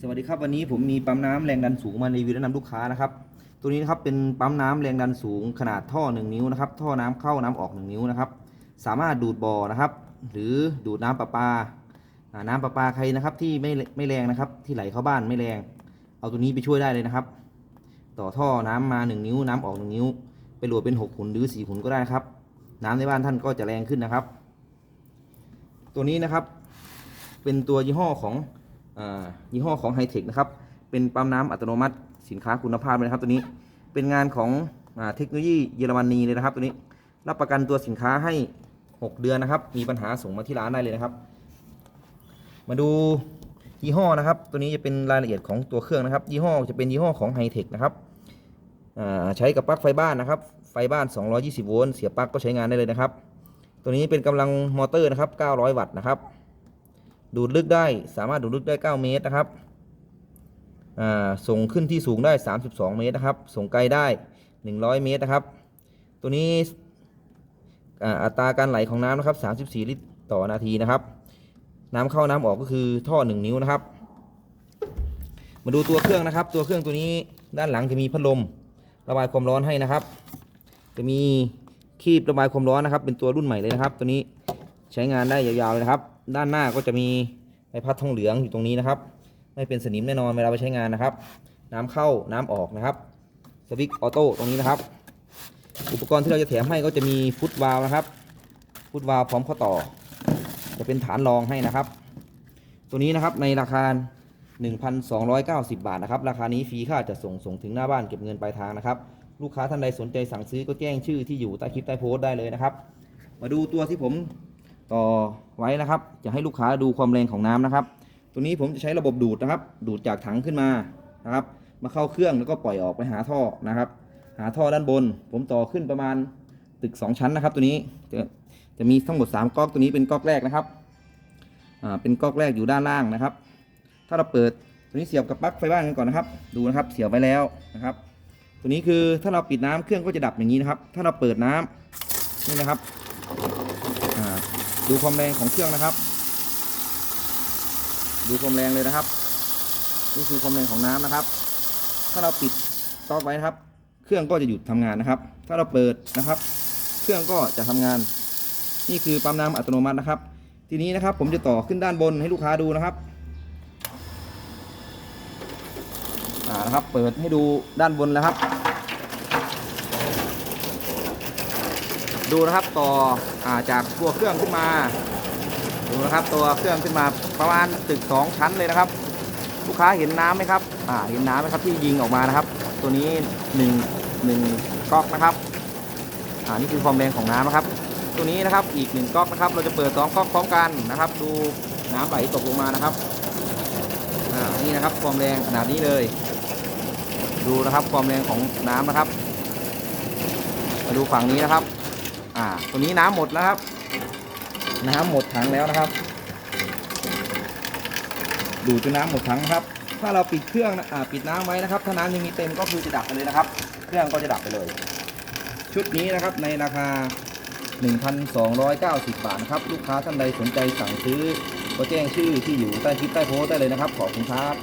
สวัสดีครับวันนี้ผมมีปั๊มน้ำแรงดันสูงมารีวิวแนะนำลูกค้านะครับ ตัวนี้นะครับเป็นปั๊มน้ำแรงดันสูงขนาดท่อ 1 นิ้วนะครับ ท่อน้ำเข้าน้ำออก 1 นิ้วนะครับ สามารถดูดบ่อนะครับ หรือดูดน้ำประปา น้ำประปาใครนะครับที่ไม่ไม่แรงนะครับ ที่ไหลเข้าบ้านไม่แรง เอาตัวนี้ไปช่วยได้เลยนะครับ ต่อท่อน้ำมา 1 นิ้ว น้ำออก 1 นิ้ว ไปโหลดเป็น6หุนหรือ4หุนก็ได้ครับ น้ำในบ้านท่านก็จะแรงขึ้นนะครับ ตัวนี้นะครับ เป็นตัวยี่ห้อของ ยี่ห้อของไฮเทคนะครับ เป็นปั๊มน้ำอัตโนมัติสินค้าคุณภาพเลยนะครับตัวนี้ เป็นงานของอเทคโนโลยีเยอรมนีเลยนะครับตัวนี้ รับประกันตัวสินค้าให้ 6 เดือนนะครับ มีปัญหาส่งมาที่ร้านได้เลยนะครับ มาดูยี่ห้อนะครับ ตัวนี้จะเป็นรายละเอียดของตัวเครื่องนะครับ ยี่ห้อจะเป็นยี่ห้อของไฮเทคนะครับใช้กับปลั๊กไฟบ้านนะครับ ไฟบ้าน 220 โวลต์ เสียบปลั๊กก็ใช้งานได้เลยนะครับ ตัวนี้เป็นกำลังมอเตอร์นะครับ 900 วัตต์นะครับ ดูดลึกได้สามารถดูดลึกได้ 9 เมตรนะครับส่งขึ้นที่สูงได้ 32 เมตรนะครับ ส่งไกลได้ 100 เมตรนะครับ ตัวนี้อัตราการไหลของน้ำนะครับ 34 ลิตรต่อนาทีนะครับ น้ำเข้าน้ำออกก็คือท่อ 1 นิ้วนะครับ มาดูตัวเครื่องนะครับ ตัวเครื่องตัวนี้ด้านหลังจะมีพัดลมระบายความร้อนให้นะครับ จะมีคีบระบายความร้อนนะครับ เป็นตัวรุ่นใหม่เลยนะครับ ตัวนี้ ใช้งานได้ยาวๆเลยนะครับ ด้านหน้าก็จะมีใบพัดทองเหลืองอยู่ตรงนี้นะครับ ไม่เป็นสนิมแน่นอนเวลาไปใช้งานนะครับ น้ำเข้าน้ำออกนะครับสวิตช์ออโต้ตรงนี้นะครับ อุปกรณ์ที่เราจะแถมให้ก็จะมีฟุตวาล์วนะครับ ฟุตวาล์วพร้อมข้อต่อ จะเป็นฐานรองให้นะครับ ตัวนี้นะครับในราคา 1,290 บาทนะครับ ราคานี้ฟรีค่าจะส่งส่งถึงหน้าบ้านเก็บเงินปลายทางนะครับ ลูกค้าท่านใดสนใจสั่งซื้อก็แจ้งชื่อที่อยู่ใต้คลิปใต้โพสต์ได้เลยนะครับ มาดูตัวที่ผม ต่อไว้นะครับ จะให้ลูกค้าดูความแรงของน้ำนะครับ ตัวนี้ผมจะใช้ระบบดูดนะครับ ดูดจากถังขึ้นมานะครับ มาเข้าเครื่องแล้วก็ปล่อยออกไปหาท่อนะครับ หาท่อด้านบน ผมต่อขึ้นประมาณตึก 2 ชั้นนะครับ ตัวนี้จะจะมีทั้งหมด 3ก๊อกตัวนี้เป็นก๊อกแรกนะครับอ่าเป็นก๊อกแรกอยู่ด้านล่างนะครับ ถ้าเราเปิดตัวนี้เสียบกับปลั๊กไฟบ้านกันก่อนนะครับ ดูนะครับเสียบไว้แล้วนะครับ ตัวนี้คือถ้าเราปิดน้ำเครื่องก็จะดับอย่างนี้นะครับ ถ้าเราเปิดน้ำนี่นะครับ ดูความแรงของเครื่องนะครับ ดูความแรงเลยนะครับ นี่คือความแรงของน้ำนะครับ ถ้าเราปิดต็อกไว้นะครับ เครื่องก็จะหยุดทำงานนะครับ ถ้าเราเปิดนะครับ เครื่องก็จะทำงาน นี่คือปั๊มน้ำอัตโนมัตินะครับ ทีนี้นะครับผมจะต่อขึ้นด้านบนให้ลูกค้าดูนะครับอ่านะครับ เปิดให้ดูด้านบนแล้วครับ ดูนะครับต่ออาจากตัวเครื่องขึ้นมา ดูนะครับตัวเครื่องขึ้นมาประมาณตึกสองชั้นเลยนะครับ ลูกค้าเห็นน้ำไหมครับอ่าเห็นน้ำไหมครับที่ยิงออกมานะครับ ตัวนี้หนึ่งหนึ่งก๊อกนะครับอ่านี่คือความแรงของน้ำนะครับ ตัวนี้นะครับอีกหนึ่งก๊อกนะครับ เราจะเปิดสองก๊อกพร้อมกันนะครับ ดูน้ำไหลตกลงมานะครับอ่านี่นะครับความแรงขนาดนี้เลย ดูนะครับความแรงของน้ำนะครับ มาดูฝั่งนี้นะครับ อ่าตัวนี้น้ำหมดแล้วครับ น้ำหมดถังแล้วนะครับ ดูดจนน้ำหมดถังครับ ถ้าเราปิดเครื่องอ่าปิดน้ำไว้นะครับ ถ้าน้ำยังมีเต็มก็คือจะดับไปเลยนะครับ เครื่องก็จะดับไปเลย ชุดนี้นะครับในราคา 1,290 บาทนะครับ ลูกค้าท่านใดสนใจสั่งซื้อก็แจ้งชื่อที่อยู่ใต้คลิปใต้โพสต์ได้เลยนะครับ ขอบคุณครับ